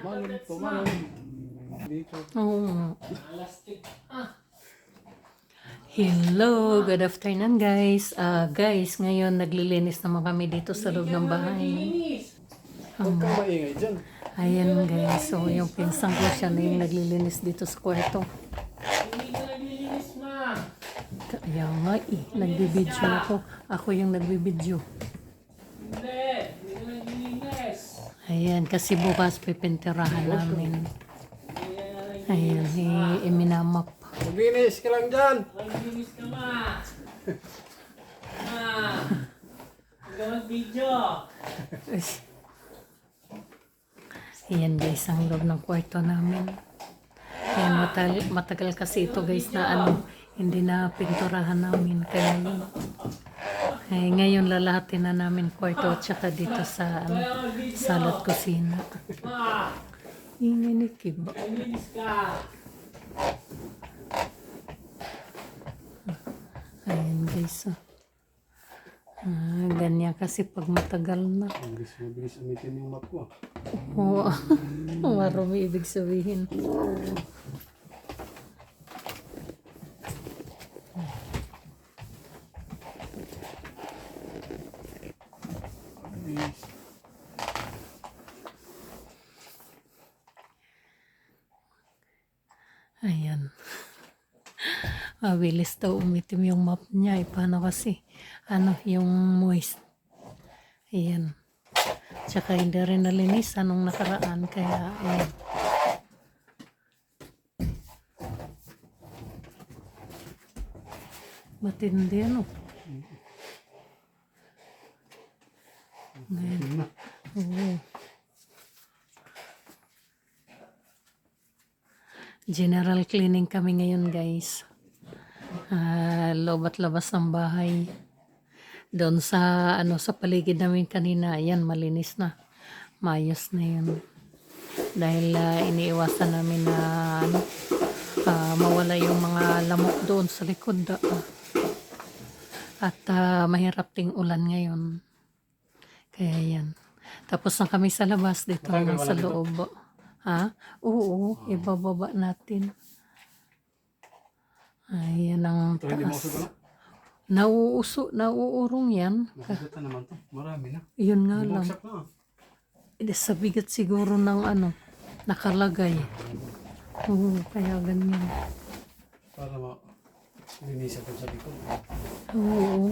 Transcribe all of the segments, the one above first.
Tumalon, tumalon. Dito. Oo nga. Hello, good afternoon guys. Ah, guys, ngayon naglilinis naman kami dito sa loob ng bahay. Huwag kang maingay dyan. Ayan guys, so yung pinsang ko siya na yung naglilinis dito sa kwarto. Ka. Kaya nga eh, nagbibideo ako. Ako yung nagbibideo. Hindi. Ayan, kasi bukas pipintirahan namin. Ayan, iminamap. Maglinis ka lang dyan. naglilinis ka, ma. Ma. Huwag ka mag-video. Ayan guys, ang loob ng kwarto namin. Ayan, matagal, matagal kasi ito guys na ano, hindi na pinturahan namin. Kaya yun. Ay, ngayon lalahatin na namin kwarto at saka dito sa ano, salat kusina. Ingay ni ka. Ayan guys. Oh. Ah, ganyan kasi pag matagal na. Mabilis, mabilis umitin yung map ko. Oo. Marumi ibig sabihin. Mabilis daw umitim yung map niya. Eh, paano kasi? Ano, yung moist. Ayan. Tsaka hindi rin nalinisan nung nakaraan. Kaya, ayan. Matindi ano. Na. Oo. General cleaning kami ngayon guys. Ah, loob at labas ng bahay. Doon sa ano sa paligid namin kanina, ayan malinis na. Mayos na yun. Dahil ah, iniiwasan namin na ano, ah, mawala yung mga lamok doon sa likod. ah. At ah, mahirap ting ulan ngayon. Kaya yan. Tapos na kami sa labas dito ka sa na dito? loob. Ha? Oo, ibababa natin. Ayan ang Ito hindi taas. na. Nauuso, nauurong yan. Masagatan naman to. Marami na. Yun nga lang. Bumagsak na. Eh, Sa bigat siguro ng ano, nakalagay. Oo, kaya ganyan. Para ma... Linisan ko sa likod. Oo.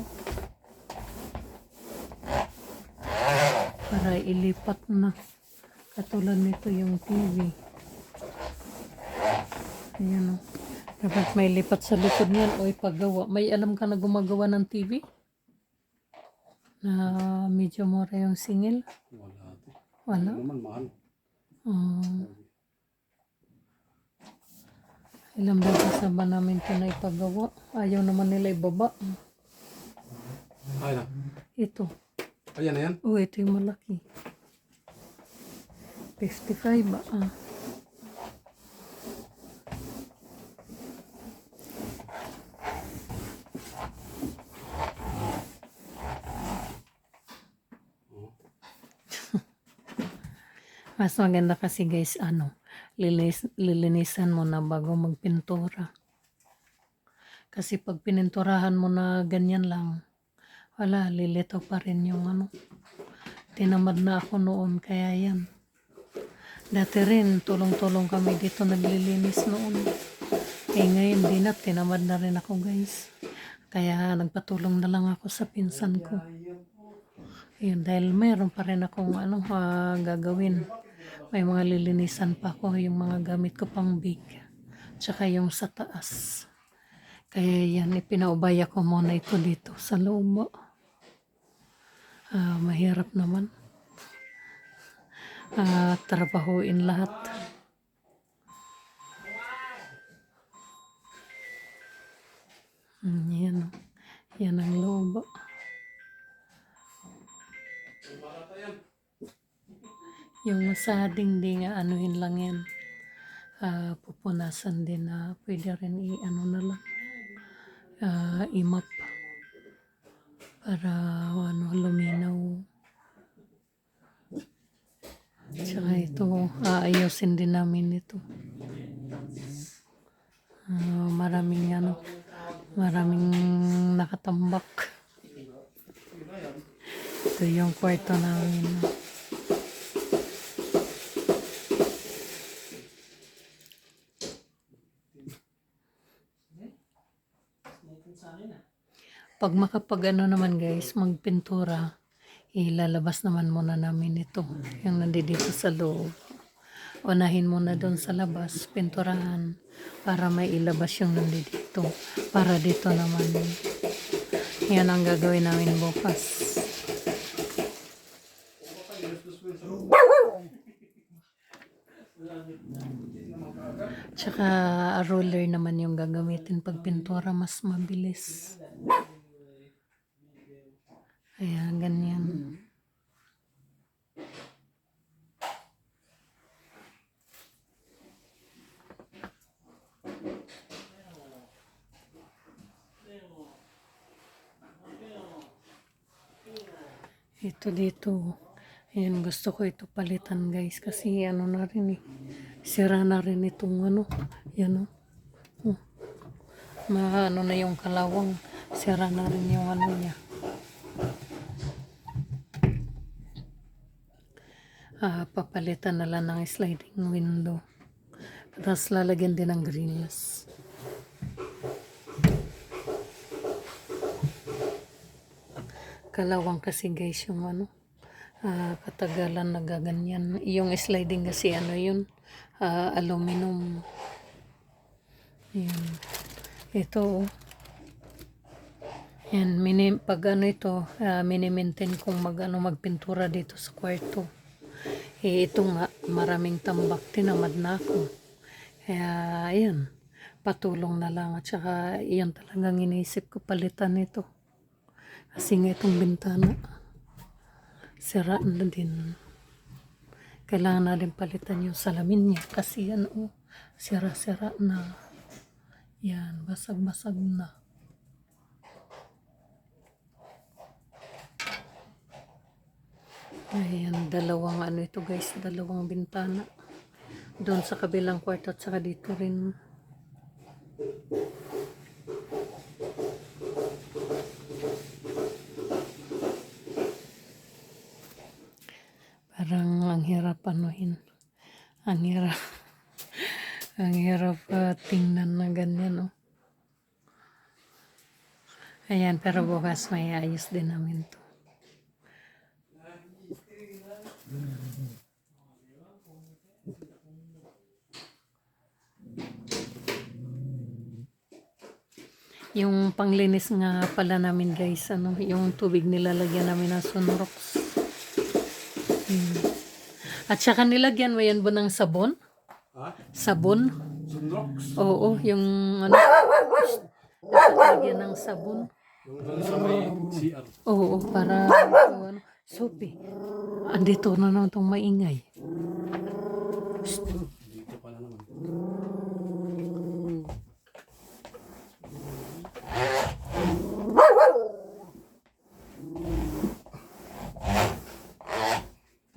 Para ilipat na. Katulad nito yung TV. Ayan o. Dapat may lipat sa likod niyan o ipagawa. May alam ka na gumagawa ng TV? Na medyo mura yung singil? Wala. Wala? Naman mahal. Ah. ilang beses na ba namin ito na ipagawa? Ayaw naman nila ibaba. Ay na. Ito. Ayan na yan. Oh, ito yung malaki. 55 ba? Ah. Mas maganda kasi guys, ano, lilis, lilinisan mo na bago magpintura. Kasi pag pininturahan mo na ganyan lang, wala, lilitaw pa rin yung ano. Tinamad na ako noon, kaya yan. Dati rin, tulong-tulong kami dito naglilinis noon. Eh ngayon, di na, tinamad na rin ako guys. Kaya nagpatulong na lang ako sa pinsan ko. Yun, dahil mayroon pa rin akong ano, ah, gagawin. May mga lilinisan pa ako, yung mga gamit ko pang big. Tsaka yung sa taas. Kaya yan, ipinaubaya ko muna ito dito sa loob. Ah, mahirap naman. Ah, trabahuin lahat. Mm, yan. Yan ang loob. Yung sa dingding, anuhin lang yan. Ah, pupunasan din na pwede rin i-ano na lang. Ah, imap. Para ano, luminaw. Tsaka ito, aayusin din namin ito. Ah, maraming ano, maraming nakatambak. Ito yung kwarto namin. Pag makapag ano naman guys, magpintura, ilalabas naman muna namin ito. Yung nandito sa loob. Unahin muna doon sa labas, pinturahan, para may ilabas yung nandito. Para dito naman. Yan ang gagawin namin bukas. Tsaka roller naman yung gagamitin pag pintura, mas mabilis. Kaya ganyan. Ito dito. Ayan, gusto ko ito palitan guys. Kasi ano na rin eh. Sira na rin itong ano. Yan o. Oh. Ma, ano na yung kalawang. Sira na rin yung ano niya. Ah, papalitan na lang ng sliding window. Tapos lalagyan din ng grills. Kalawang kasi guys yung ano, ah, katagalan nagaganyan. Yung sliding kasi ano yun, ah, aluminum. Yan. Ito, oh. Yan, mini, pag ano ito, uh, mini-maintain kong mag, ano, magpintura dito sa kwarto. Eh, ito nga, maraming tambak, tinamad na ako. Kaya, ayan, patulong na lang. At saka, iyan talagang iniisip ko palitan ito. Kasi nga itong bintana, sira na din. Kailangan na din palitan yung salamin niya. Kasi yan, oh, sira-sira na. Yan, basag-basag na. Ayan, dalawang ano ito guys, dalawang bintana. Doon sa kabilang kwarto at saka dito rin. Parang ang hirap anuhin. Ang hirap. ang hirap uh, tingnan na ganyan, oh. Ayan, pero bukas may ayos din namin to. Yung panglinis nga pala namin guys, ano, yung tubig nilalagyan namin ng sunrox. At saka nilagyan mo yan ba ng sabon? Ha? Sabon? Sunrox? Oo, yung ano, nilagyan ng sabon. CR. Oo, para ano, soapy. Andito na naman itong maingay. Dito pala naman.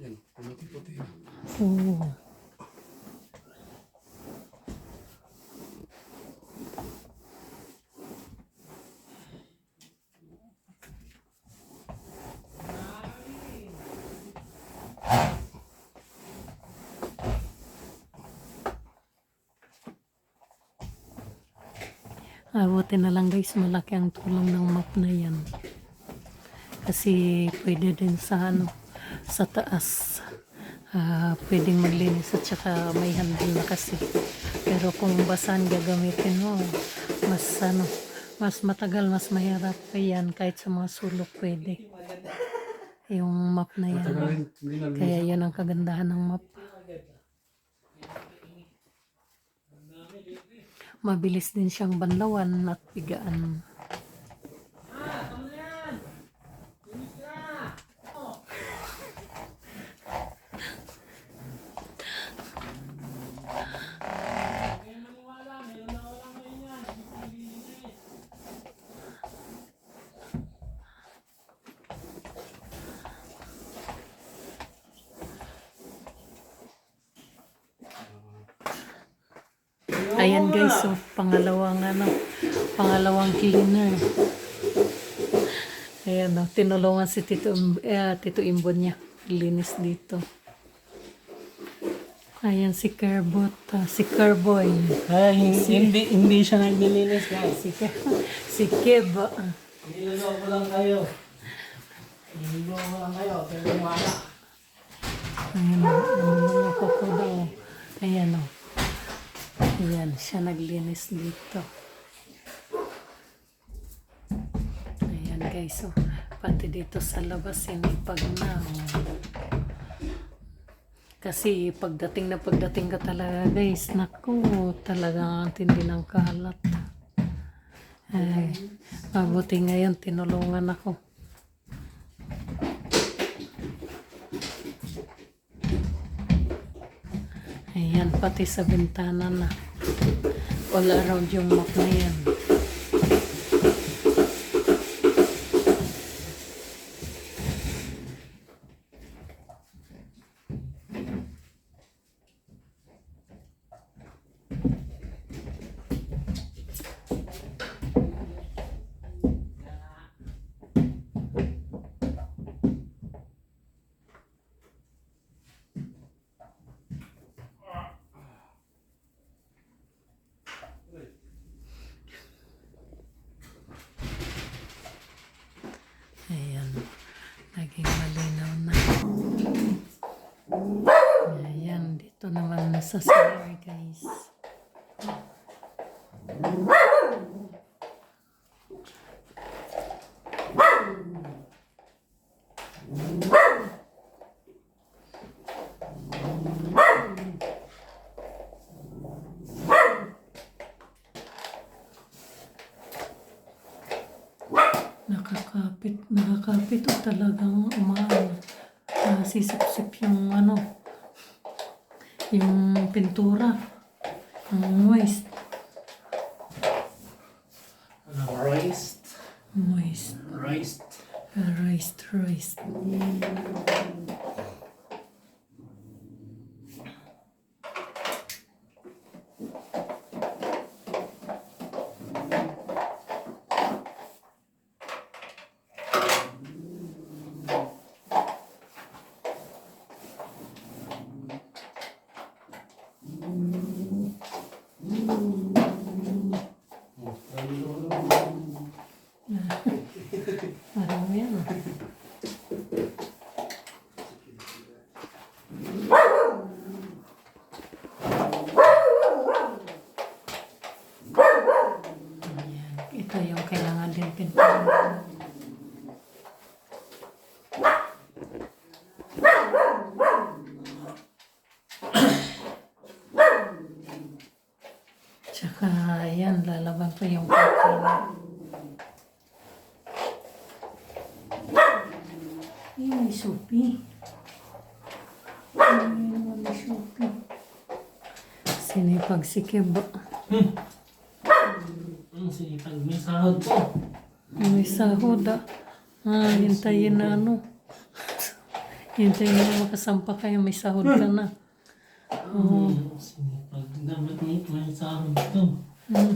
Yan, puti-puti. Oo. Abuti na lang guys, malaki ang tulong ng map na yan. Kasi pwede din sa ano, sa taas. Ah, pwedeng maglinis at saka may handle na kasi. Pero kung basan gagamitin mo, mas ano, mas matagal, mas mahirap pa yan kahit sa mga sulok pwede. Yung map na yan. Kaya yan ang kagandahan ng map. Mabilis din siyang banlawan at pigaan. Ayan guys, so pangalawang ano, pangalawang cleaner. Ayan o, tinulungan si Tito, eh, Tito Imbon niya. Linis dito. Ayan si Kerbot, ah, si Kerboy. Ay, hindi, hindi siya naglilinis guys. Si, Ke, si Keb. ah. Niloloko lang kayo. Niloloko lang kayo, pero wala. Ayan niloloko ko daw. Ayan o. Ayan, siya naglinis dito. Ayan guys, oh. Pati dito sa labas, sinipag na. oh. Kasi pagdating na pagdating ka talaga guys, naku, talagang ang tindi ng kalat. Ay, mabuti ngayon, tinulungan ako. Ayan, pati sa bintana na. All around yung map na yan. Ayan. Naging malinaw na. Ayan. Dito naman sa CR guys. Nakakapit, nakakapit o talagang umaano. Sisip-sip yung ano, yung pintura. Ang moist. Roist. Moist. Roist. Moist, moist. Parang yan. Ayan. Ito yung kailangan din pintura. Tsaka, ayan, lalaban ko yung cortina. Ay, may supi. Ay, may supi. Si Kiba. Ang sinipag, may sahod ko. May sahod ah. Ah, hintayin na ano. Hintayin na makasampa kayo, may sahod ka na. Oh. Sinipag, dapat may, may sahod to. Hmm.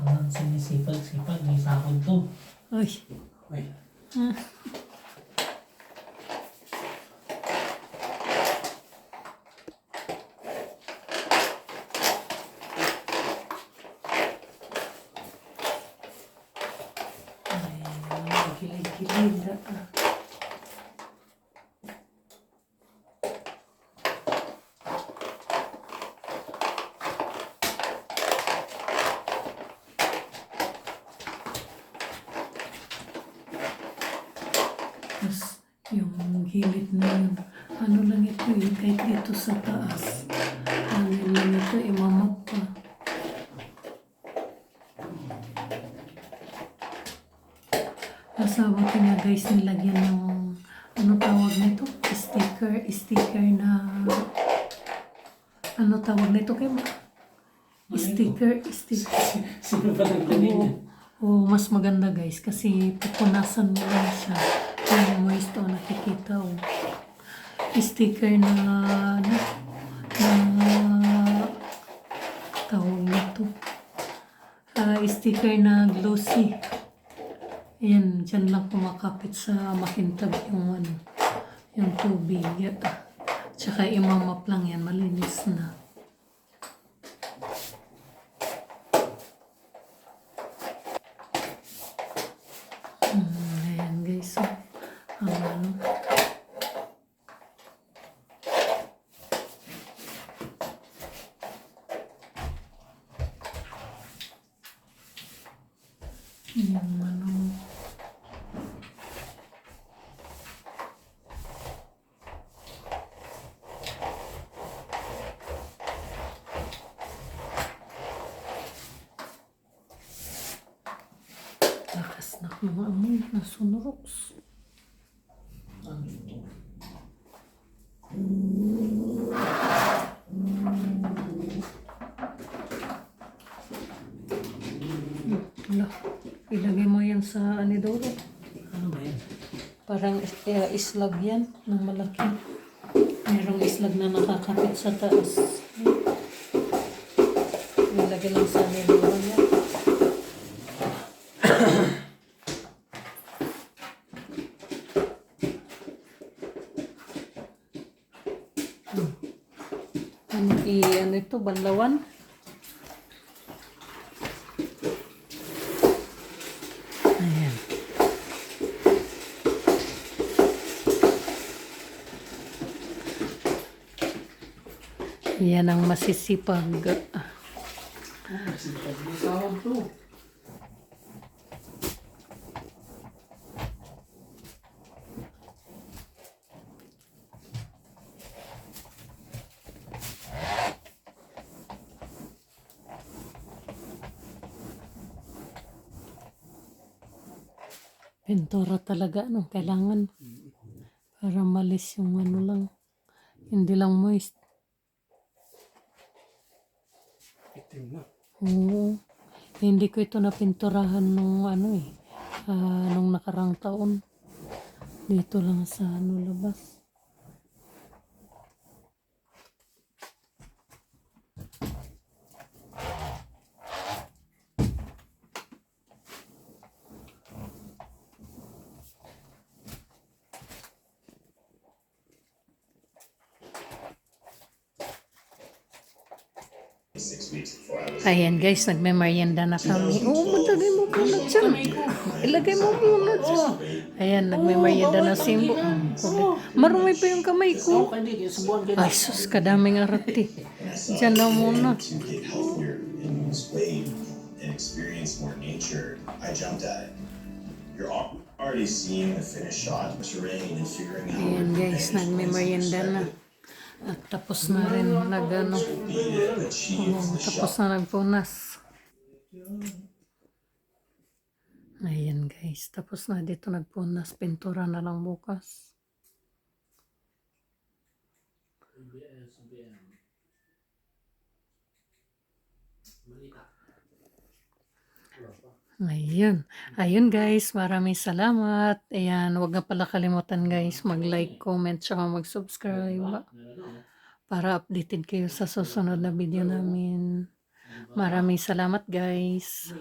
Ang sinisipag-sipag, may sahod to. Ay, ay, gilid-gilid. Tapos, yung gilid na yun, ano lang ito eh, kahit dito sa taas. Ano lang ito, imamap pa. Asawa ko nga guys, nilagyan ng, ano tawag nito? Sticker, sticker na, ano tawag nito kayo? Sticker, sticker. Sino ba naglamin Oo. mas maganda guys kasi pupunasan mo lang siya. Yung moist o nakikita o. Sticker na ano, na tawag nito. sticker na glossy. Ayan, dyan lang kumakapit sa makintab yung ano, yung tubig. Tsaka imamap lang yan, malinis na. Hmm, ayan guys, so, ang ano, yung ano, mga amoy na. Ano ito? Wala, ilagay mo yan sa anidoro. Ano ba yan? Parang eh, islag yan ng malaki. Merong islag na nakakapit sa taas. Ilagay lang sa anidoro yan. Hmm. Ano, i, ano ito, banlawan? Ayan. Yan ang masisipag. Ah, kasi pag-tawag to. Pintura talaga, no? Kailangan. Para malis yung ano lang. Hindi lang moist. Itim na. Oo. Hindi ko ito napinturahan nung ano eh. ah, nung nakarang taon. Dito lang sa ano labas. Ayan guys, nagme-merienda na kami. Oo, oh, maglagay mo muna dyan. Ilagay mo muna dyan. Ayan, nagme-merienda na simbo. Mm. Marumi pa yung kamay ko. Ay, sus, kadaming arati. Diyan na muna. Ayan guys, nagme-merienda na. At tapos na rin achieve Oo, the tapos na nagpunas. Ayan guys, tapos na dito nagpunas. Pintura na lang bukas. Ayun. Ayun guys, maraming salamat. Ayan, huwag na pala kalimutan guys, mag-like, comment, tsaka mag-subscribe. Para updated kayo sa susunod na video namin. Maraming salamat guys.